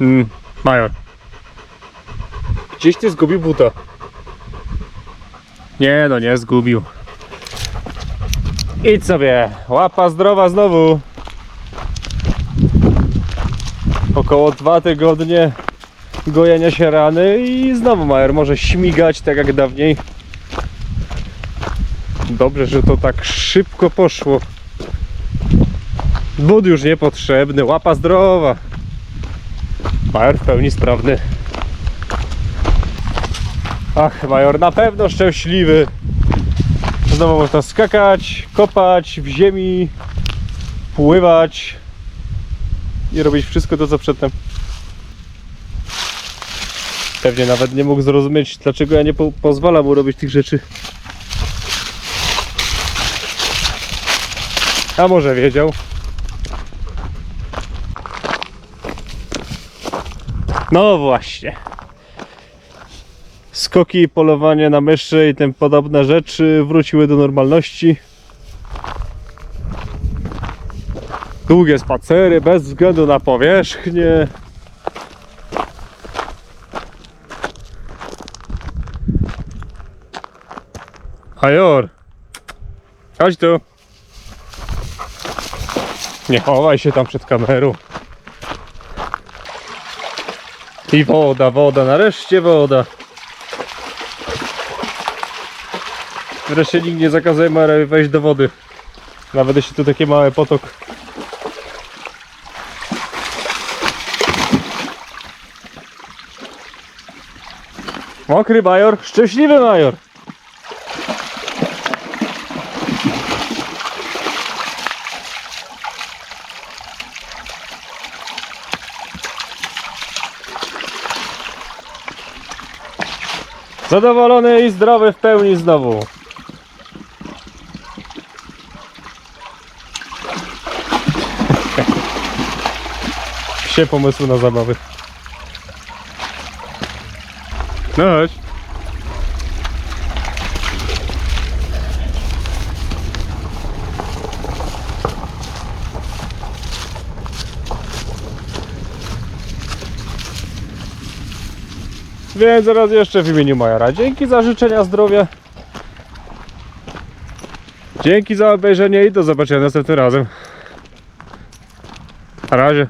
Mm, major. Gdzieś ty zgubił buta. Nie no, nie zgubił. Idź sobie, łapa zdrowa znowu. Około dwa tygodnie gojenia się rany i znowu Major może śmigać tak jak dawniej. Dobrze, że to tak szybko poszło. Wód już niepotrzebny, łapa zdrowa. Major w pełni sprawny. Ach, Major na pewno szczęśliwy. Znowu można skakać, kopać w ziemi, pływać i robić wszystko to, co przedtem. Pewnie nawet nie mógł zrozumieć, dlaczego ja nie po pozwalam mu robić tych rzeczy. A może wiedział? No właśnie. Skoki, polowanie na myszy i tym podobne rzeczy wróciły do normalności. Długie spacery bez względu na powierzchnię. Ajor, chodź tu. Nie chowaj się tam przed kamerą. I woda, woda, nareszcie woda. Wreszcie nikt nie zakazuje Marii wejść do wody. Nawet jeśli to taki mały potok. Mokry major, szczęśliwy major. Zadowolony i zdrowy w pełni znowu. Psie pomysły na zabawy. No chodź. Więc raz jeszcze w imieniu Majora. Dzięki za życzenia zdrowia. Dzięki za obejrzenie i do zobaczenia następnym razem. Na razie.